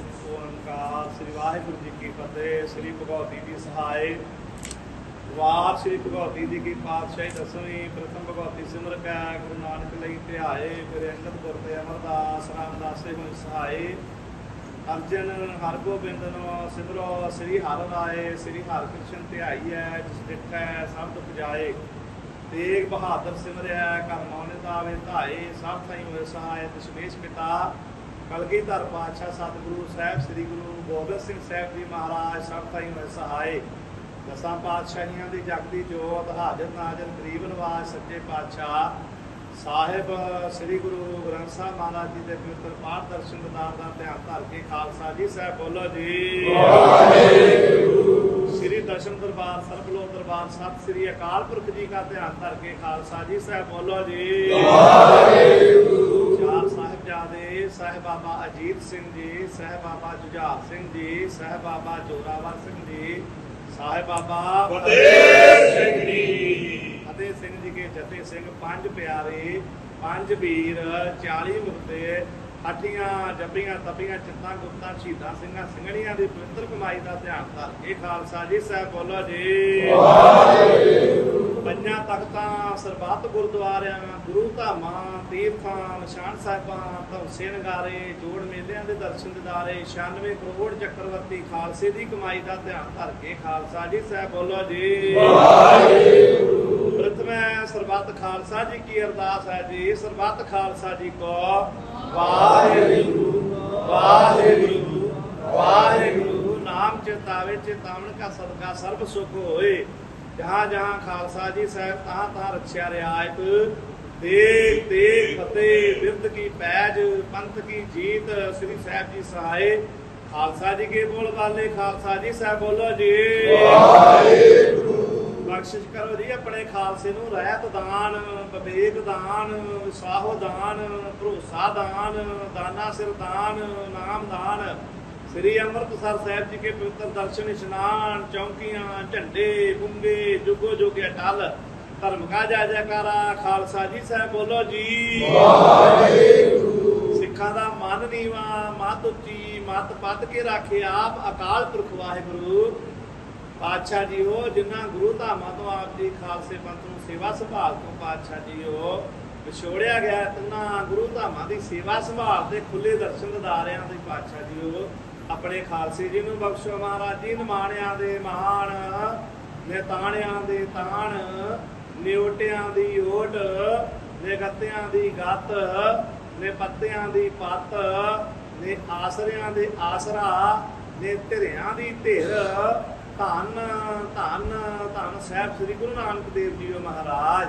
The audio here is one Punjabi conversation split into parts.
ਓੰਕਾਰ ਸ੍ਰੀ ਵਾਹਿਗੁਰੂ ਜੀ ਕੀ ਫਤਿਹ, ਸ੍ਰੀ ਭਗਵਤੀ ਜੀ ਸਹਾਇ ਵਾਰ ਸ੍ਰੀ ਭਗਵਤੀ ਜੀ ਕੀ ਪਾਤਸ਼ਾਹੀ ਦਸਵੀਂ ਪ੍ਰਥਮ ਭਗਵਤੀ ਸਿਮਰ ਕੈ ਗੁਰੂ ਨਾਨਕ ਲਈ ਧਿਆਏ। ਫਿਰ ਅੰਗਦ ਗੁਰ ਤੇ ਅਮਰਦਾਸ, ਰਾਮਦਾਸੇ ਹੋਏ ਸਹਾਇ ਅਰਜਨ ਹਰਗੋਬਿੰਦ ਨੂੰ ਸਿਮਰੋ, ਸ੍ਰੀ ਹਰਿ ਰਾਏ, ਸ੍ਰੀ ਹਰਿਕ੍ਰਿਸ਼ਨ ਧਿਆਈਐ, ਜਿਸ ਡਿਠੈ ਸਭ ਦੁਖ ਜਾਏ। ਤੇਗ ਬਹਾਦਰ ਸਿਮਰਿਆ ਕਰ ਮੌਨ ਦਾਵੇ ਧਾਏ, ਸਭ ਥਾਈ ਹੋਏ ਸਹਾਇ ਦਸ਼ਮੇਸ਼ ਪਿਤਾ। ਕਲਗੀਧਰ ਪਾਤਸ਼ਾਹ ਸਤਿਗੁਰੂ ਸਾਹਿਬ ਸ੍ਰੀ ਗੁਰੂ ਗੋਬਿੰਦ ਸਿੰਘ ਸਾਹਿਬ ਜੀ ਮਹਾਰਾਜ ਸਭ ਹੋਏ ਸਹਾਇ ਦਸਾਂ ਪਾਤਸ਼ਾਹੀਆਂ ਦੀ ਜਗਦੀ ਜੋਤ ਹਾਜ਼ਰ ਨਾਜ਼ਰ ਗਰੀਬ ਨਵਾਜ ਸੱਚੇ ਪਾਤਸ਼ਾਹ ਸਾਹਿਬ ਸ੍ਰੀ ਗੁਰੂ ਗ੍ਰੰਥ ਸਾਹਿਬ ਮਹਾਰਾਜ ਜੀ ਦੇ ਪਵਿੱਤਰ ਪਾਠ ਦਰਸ਼ਨ ਦਿਦਾਰ ਦਾ ਧਿਆਨ ਧਰ ਕੇ ਖਾਲਸਾ ਜੀ ਸਾਹਿਬ ਬੋਲੋ ਜੀ। ਸ੍ਰੀ ਦਰਸ਼ਨ ਦਰਬਾਰ ਸਰਬ ਲੋਕ ਦਰਬਾਰ ਸਤਿ ਸ੍ਰੀ ਅਕਾਲ ਪੁਰਖ ਜੀ ਦਾ ਧਿਆਨ ਧਰ ਕੇ ਖਾਲਸਾ ਜੀ ਸਾਹਿਬ ਬੋਲੋ ਜੀ। ਸਾਹਿਬ ਬਾਬਾ ਅਜੀਤ ਸਿੰਘ ਜੀ ਸਾਹਿਬ ਬਾਬਾ ਜੁਝਾਰ ਸਿੰਘ ਜੀ ਸਾਹਿਬ ਬਾਬਾ ਜੋਰਾਵਰ ਸਿੰਘ ਜੀ ਸਾਹਿਬ ਬਾਬਾ ਫਤਿਹ ਸਿੰਘ ਜੀ। ਫਤਿਹ ਸਿੰਘ ਜੀ ਕੇ ਜਥੇ ਸਿੰਘ ਪੰਜ ਪਿਆਰੇ ਪੰਜ ਵੀਰ 40 ਮੁਕਤੇ ਹੱਟੀਆਂ ਜੱਪੀਆਂ ਤਪੀਆਂ ਚਿੱਤਾਂ ਗੁਪਤਾਂ ਸ਼ਹੀਦਾਂ ਸਿੰਘਾਂ ਸਿੰਘਣੀਆਂ ਦੀ ਪਵਿੱਤਰ ਕਮਾਈ ਦਾ ਧਿਆਨ ਧਰ ਕੇ ਖਾਲਸਾ ਜੀ ਸਾਹਿਬ ਬੋਲੋ ਜੀ। ਪੰਜਾਂ ਤਖਤਾਂ ਸਰਬੱਤ ਗੁਰਦੁਆਰਿਆਂ ਗੁਰੂ ਧਾਮਾਂ ਤੀਰਥਾਂ ਨਿਸ਼ਾਨ ਸਾਹਿਬਾਂ ਧੌਸੇ ਨਗਾਰੇ ਜੋੜ ਮੇਲਿਆਂ ਦੇ ਦਰਸ਼ਨ ਦਿਦਾਰੇ 96 ਕਰੋੜ ਚੱਕਰਵਰਤੀ ਖਾਲਸੇ ਦੀ ਕਮਾਈ ਦਾ ਧਿਆਨ ਧਰ ਕੇ ਖਾਲਸਾ ਜੀ ਸਾਹਿਬ ਬੋਲੋ ਜੀ। ਪ੍ਰਥਮੇ ਸਰਬੱਤ ਖਾਲਸਾ ਜੀ ਕੀ ਅਰਦਾਸ ਹੈ ਜੀ। ਸਰਬੱਤ ਖਾਲਸਾ ਜੀ ਕੋ ਵਾਹਿਗੁਰੂ ਵਾਹਿਗੁਰੂ ਵਾਹਿਗੁਰੂ ਨਾਮ ਚਿਤਾਵੇ ਚਿਤਾਵਨ ਕਾ ਸਦਕਾ ਸਰਬ ਸੁਖ ਹੋਏ। ਜਹਾਂ ਜਹਾਂ ਖਾਲਸਾ ਜੀ ਸਾਹਿਬ ਤਹਾਂ ਤਹਾਂ ਰਖਿਆ ਰਿਆਇਤ ਦੇਖ ਦੇਖ ਫਤਿਹ ਬਿਰਦ ਕੀ ਪੈਜ, ਪੰਥ ਕੀ ਜੀਤ, ਸ੍ਰੀ ਸਾਹਿਬ ਜੀ ਸਹਾਏ। ਖਾਲਸਾ ਜੀ ਕੇ ਬੋਲ ਵਾਲੇ ਖਾਲਸਾ ਜੀ ਸਾਹਿਬ ਬੋਲੋ ਜੀ। ਬਖਸ਼ਿਸ਼ ਕਰੋ ਜੀ ਆਪਣੇ ਖਾਲਸੇ ਨੂੰ ਰਹਿਤ ਦਾਨ ਵਿਵੇਕ ਦਾਨ ਵਿਸਾਹੋ ਦਾਨ ਭਰੋਸਾ ਦਾਨ ਦਾਨਾ ਸਿਰ ਦਾਨ ਨਾਮ ਦਾਨ। ਸ੍ਰੀ ਅੰਮ੍ਰਿਤਸਰ ਸਾਹਿਬ ਜੀ ਕੇ ਪਵਿੱਤਰ ਦਰਸ਼ਨ ਇਸ਼ਨਾਨ ਚੌਂਕੀਆਂ ਝੰਡੇ ਬੁੰਗੇ ਜੁਗੋ ਜੁਗੇ ਅਟਲ। ਧਰਮ ਕਾ ਜੈ ਜੈਕਾਰਾ ਖਾਲਸਾ ਜੀ ਸਾਹਿਬ ਬੋਲੋ ਜੀ। ਸਿੱਖਾਂ ਦਾ ਮਨ ਨੀਵਾ ਮਤ ਉੱਚੀ ਮਤ ਪੱਦ ਕੇ ਰੱਖੇ ਆਪ ਅਕਾਲ ਪੁਰਖ ਵਾਹਿਗੁਰੂ। ਪਾਤਸ਼ਾਹ ਜੀ ਉਹ ਜਿਨ੍ਹਾਂ ਗੁਰੂ ਧਾਮਾਂ ਤੋਂ ਆਪ ਜੀ ਖਾਲਸੇ ਪੰਥ ਨੂੰ ਸੇਵਾ ਸੰਭਾਲ ਤੋਂ ਪਾਤਸ਼ਾਹ ਜੀ ਉਹ ਵਿਛੋੜਿਆ ਗਿਆ, ਤਿੰਨਾਂ ਗੁਰੂ ਧਾਮਾਂ ਦੀ ਸੇਵਾ ਸੰਭਾਲ ਤੇ ਖੁੱਲੇ ਦਰਸ਼ਨ ਦਿਦਾਰਿਆਂ ਦੇ ਪਾਤਸ਼ਾਹ ਜੀਓ, ਆਪਣੇ ਖਾਲਸੇ ਜੀ ਨੂੰ ਬਖਸ਼ੋ ਮਹਾਰਾਜ ਜੀ, ਨਿਮਾਣਿਆਂ ਦੇ ਮਾਣ ਨਿਤਾਣਿਆਂ ਦੇ ਤਾਣ, ਨਿਉਟਿਆਂ ਦੀ ਓਟ, ਨਿਗਤਿਆਂ ਦੀ ਗੱਤ ਨੇ ਪੱਤਿਆਂ ਦੀ ਪੱਤ, ਨੇ ਆਸਰਿਆਂ ਦੇ ਆਸਰਾ, ਨੇ ਧਿਰਿਆਂ ਦੀ ਧਿਰ ਧੰਨ ਧੰਨ ਧੰਨ ਸਾਹਿਬ ਸ੍ਰੀ ਗੁਰੂ ਨਾਨਕ ਦੇਵ ਜੀਓ ਮਹਾਰਾਜ।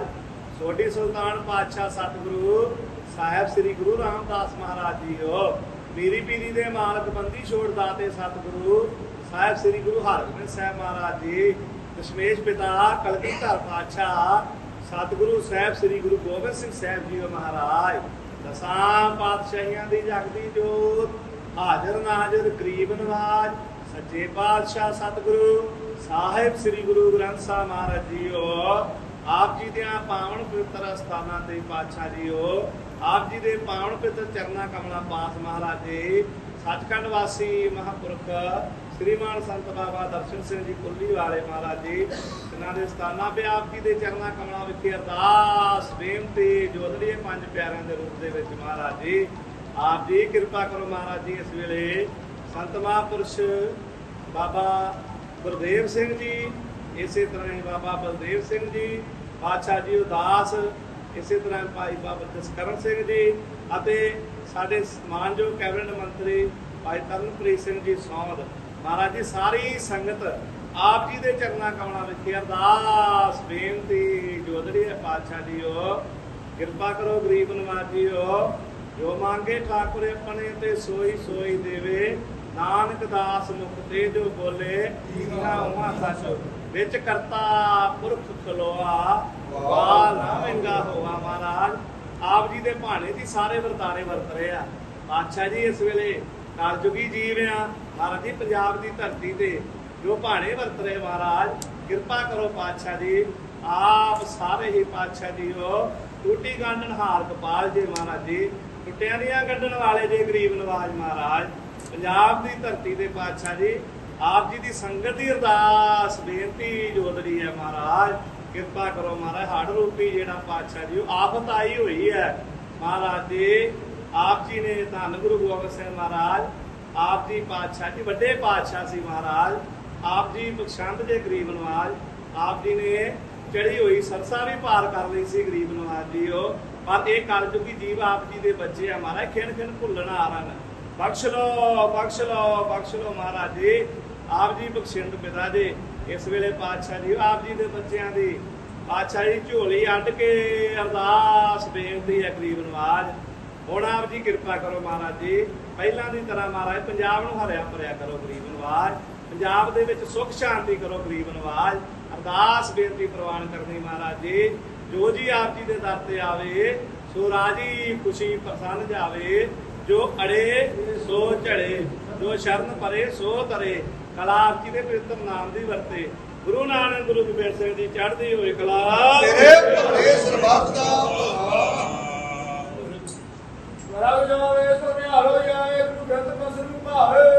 ਛੋਟੀ ਸੁਲਤਾਨ ਪਾਤਸ਼ਾਹ ਸਤਿਗੁਰੂ ਸਾਹਿਬ ਸ੍ਰੀ ਗੁਰੂ ਰਾਮਦਾਸ ਮਹਾਰਾਜ ਜੀ ਹੋ। ਪੀਰੀ ਪੀਰੀ ਦੇ ਮਾਲਕ ਬੰਦੀ ਛੋੜ ਦਾਤੇ ਸਤਿਗੁਰੂ ਸਾਹਿਬ ਸ੍ਰੀ ਗੁਰੂ ਹਰਗੋਬਿੰਦ ਸਾਹਿਬ ਮਹਾਰਾਜ ਜੀ। ਦਸ਼ਮੇਸ਼ ਪਿਤਾ ਕਲਗੀਧਰ ਪਾਤਸ਼ਾਹ ਸਤਿਗੁਰੂ ਸਾਹਿਬ ਸ੍ਰੀ ਗੁਰੂ ਗੋਬਿੰਦ ਸਿੰਘ ਸਾਹਿਬ ਜੀਓ ਮਹਾਰਾਜ। ਦਸਾਂ ਪਾਤਸ਼ਾਹੀਆਂ ਦੀ ਜਗਦੀ ਜੋਤ ਹਾਜ਼ਰ ਨਾਜ਼ਰ ਕਰੀਬ ਨਵਾਜ ਸੱਚੇ ਪਾਤਸ਼ਾਹ ਸਤਿਗੁਰੂ ਸਾਹਿਬ ਸ੍ਰੀ ਗੁਰੂ ਗ੍ਰੰਥ ਸਾਹਿਬ ਮਹਾਰਾਜ ਜੀਓ। ਆਪ ਜੀ ਦੇ ਪਾਵਨ ਪਵਿੱਤਰ ਸਥਾਨਾਂ ਤੇ ਪਾਤਸ਼ਾਹ ਜੀਓ। ਆਪ ਜੀ ਦੇ ਪਾਵਨ ਪਵਿੱਤਰ ਚਰਨਾ ਕਮਲਾ ਪਾਸ ਮਹਾਰਾਜ ਜੀ। ਸੱਚਖੰਡ ਵਾਸੀ ਮਹਾਪੁਰਖ ਸ੍ਰੀਮਾਨ ਸੰਤ ਬਾਬਾ ਦਰਸ਼ਨ ਸਿੰਘ ਜੀ ਕੁੱਲੀ ਵਾਲੇ ਮਹਾਰਾਜ ਜੀ ਇਹਨਾਂ ਦੇ ਸਥਾਨਾਂ ਤੇ ਆਪ ਜੀ ਦੇ ਚਰਨਾ ਕਮਲਾਂ ਵਿਖੇ ਅਰਦਾਸ, ਬੇਨਤੀ ਜੋਦੜੀਏ ਪੰਜ ਪਿਆਰਿਆਂ ਦੇ ਰੂਪ ਦੇ ਵਿੱਚ ਮਹਾਰਾਜ ਜੀ। ਆਪ ਜੀ, ਕਿਰਪਾ ਕਰੋ ਮਹਾਰਾਜ ਜੀ ਇਸ ਵੇਲੇ ਸੰਤ ਮਹਾਂਪੁਰਸ਼ ਬਾਬਾ ਗੁਰਦੇਵ ਸਿੰਘ ਜੀ, ਇਸੇ ਤਰ੍ਹਾਂ ਹੀ ਬਾਬਾ ਬਲਦੇਵ ਸਿੰਘ ਜੀ, ਬਾਦਸ਼ਾਹ ਜੀ ਉਦਾਸ, ਇਸੇ ਤਰ੍ਹਾਂ ਭਾਈ ਬਾਬਾ ਜਸਕਰਨ ਸਿੰਘ ਜੀ ਅਤੇ ਸਾਡੇ ਮਾਨਯੋਗ ਕੈਬਨਿਟ ਮੰਤਰੀ ਭਾਈ ਤਰਨਪ੍ਰੀਤ ਸਿੰਘ ਜੀ ਸੌਂਦ। ਮਹਾਰਾਜ ਜੀ, ਸਾਰੀ ਸੰਗਤ ਆਪ ਜੀ ਦੇ ਚਰਨਾਂ ਕਮਲਾਂ ਵਿਖੇ ਅਰਦਾਸ ਬੇਨਤੀ ਜੋਦੜੀ ਹੈ ਪਾਤਸ਼ਾਹ ਜੀਓ ਕਿਰਪਾ ਕਰੋ ਗਰੀਬ ਨਵਾਜ ਜੀਓ ਜੋ ਮੰਗੇ ਠਾਕੁਰ ਆਪਣੇ ਤੇ ਸੋਈ ਸੋਈ ਦੇਵੇ ਨਾਨਕ ਦਾਸ ਮੁਖ ਤੇ ਜੋ ਬੋਲੇ ਨਾ ਉਮਾ ਸੱਚ। ਵਿੱਚ ਕਰਤਾ ਪੁਰਖ ਖਲੋਆ, ਵਾਲ ਨਾ ਮਹਿੰਗਾ ਹੋਆ ਮਹਾਰਾਜ। ਆਪ ਜੀ ਦੇ ਭਾਣੇ ਦੀ ਸਾਰੇ ਵਰਤਾਰੇ ਵਰਤ ਰਹੇ ਆ। ਪਾਤਸ਼ਾਹ ਜੀ, ਇਸ ਵੇਲੇ ਕਲਯੁਗੀ ਜੀਵ ਆ। ਮਹਾਰਾਜ ਜੀ, ਪੰਜਾਬ ਦੀ ਧਰਤੀ ਤੇ ਜੋ ਭਾਣੇ ਵਰਤ ਰਹੇ ਮਹਾਰਾਜ, ਕਿਰਪਾ ਕਰੋ ਪਾਤਸ਼ਾਹ ਜੀ। ਆਪ ਸਾਰੇ ਹੀ ਪਾਤਸ਼ਾਹ ਜੀ ਹੋ। ਟੂਟੀ ਗਾਂਡਣ ਹਾਰ ਕਪਾਲ ਜੀ ਮਹਾਰਾਜ ਜੀ। ਟੁੱਟਿਆਂ ਦੀਆਂ ਕੱਢਣ ਵਾਲੇ ਜੇ ਗਰੀਬ ਨਵਾਜ ਮਹਾਰਾਜ। ਪੰਜਾਬ ਦੀ ਧਰਤੀ ਦੇ ਪਾਤਸ਼ਾਹ ਜੀ, ਆਪ ਜੀ ਦੀ ਸੰਗਤ ਦੀ ਅਰਦਾਸ, ਬੇਨਤੀ ਜੋਦਰੀ ਹੈ ਮਹਾਰਾਜ, ਕਿਰਪਾ ਕਰੋ ਮਹਾਰਾਜ ਹੜ ਰੂਪੀ ਜਿਹੜਾ ਪਾਤਸ਼ਾਹ ਜੀ, ਉਹ ਆਫਤ ਆਈ ਹੋਈ ਹੈ। ਮਹਾਰਾਜ ਜੀ, ਆਪ ਜੀ ਨੇ ਧੰਨ ਗੁਰੂ ਗੋਬਿੰਦ ਸਿੰਘ ਮਹਾਰਾਜ, ਆਪ ਜੀ ਪਾਤਸ਼ਾਹ ਜੀ, ਵੱਡੇ ਪਾਤਸ਼ਾਹ ਸੀ ਮਹਾਰਾਜ, ਆਪ ਜੀ ਬਖਸ਼ੰਦ ਦੇ ਗਰੀਬ ਨਵਾਜ, ਆਪ ਜੀ ਨੇ ਚੜੀ ਹੋਈ ਸਰਸਾ ਵੀ ਪਾਰ ਕਰ ਲਈ ਸੀ ਗਰੀਬ ਨਵਾਜ ਜੀ ਉਹ ਪਰ ਇਹ ਕਲਯੁਗੀ ਜੀਵ ਆਪ ਜੀ ਦੇ ਬੱਚੇ ਆ ਮਹਾਰਾਜ, ਖਿਣ ਖਿਣ ਭੁੱਲਣਾ ਆ ਰਨ ਬਖਸ਼ ਲੋ ਬਖਸ਼ ਲੋ ਬਖਸ਼ ਲੋ ਮਹਾਰਾਜ ਜੀ। ਆਪ ਜੀ ਬਖਸ਼ਿੰਦ ਪਿਤਾ ਜੀ, ਇਸ ਵੇਲੇ ਪਾਤਸ਼ਾਹ ਜੀ, ਆਪ ਜੀ ਦੇ ਬੱਚਿਆਂ ਦੀ। ਪਾਤਸ਼ਾਹ ਜੀ ਝੋਲੀ ਅੱਡ ਕੇ ਅਰਦਾਸ, ਬੇਨਤੀ ਹੈ ਗਰੀਬ ਨਵਾਜ। ਹੁਣ ਆਪ ਜੀ ਕਿਰਪਾ ਕਰੋ ਮਹਾਰਾਜ ਜੀ। ਪਹਿਲਾਂ ਦੀ ਤਰ੍ਹਾਂ ਮਹਾਰਾਜ, ਪੰਜਾਬ ਨੂੰ ਹਰਿਆ ਭਰਿਆ ਕਰੋ ਗਰੀਬ ਨਵਾਜ। ਪੰਜਾਬ ਦੇ ਵਿੱਚ ਸੁਖ ਸ਼ਾਂਤੀ ਕਰੋ ਗਰੀਬ ਨਵਾਜ। ਅਰਦਾਸ, ਬੇਨਤੀ ਪ੍ਰਵਾਨ ਕਰਨੀ ਮਹਾਰਾਜ ਜੀ। ਜੋ ਜੀ ਆਪ ਜੀ ਦੇ ਦਰ ਤੇ ਆਵੇ, ਸੋ ਰਾਜੀ ਖੁਸ਼ੀ ਪ੍ਰਸੰਨ ਜਾਵੇ। ਜੋ ਅੜੇ ਸੋ ਝੜੇ ਜੋ ਸ਼ਰਨ ਪਰੇ ਸੋ ਤਰੇ। ਕਲਾ ਜੀ ਦੇ ਪਵਿੱਤਰ ਨਾਮ ਦੀ ਵਰਤੇ। ਗੁਰੂ ਨਾਨਕ ਗੁਰੂ ਗੋਬਿੰਦ ਸਿੰਘ ਜੀ ਚੜ੍ਹਦੀ ਹੋਏ ਕਲਾ ਤੇਰੇ ਭਲੇ ਸਰਬੱਤ ਦਾ ਭਲਾ। ਵਰਾਉ ਜਾਵੇ ਸੋ ਨਿਹਾਲੋ ਜਾਏ ਗੁਰੂ ਗ੍ਰੰਥ ਮਸਰੂ ਭਾਵੇ।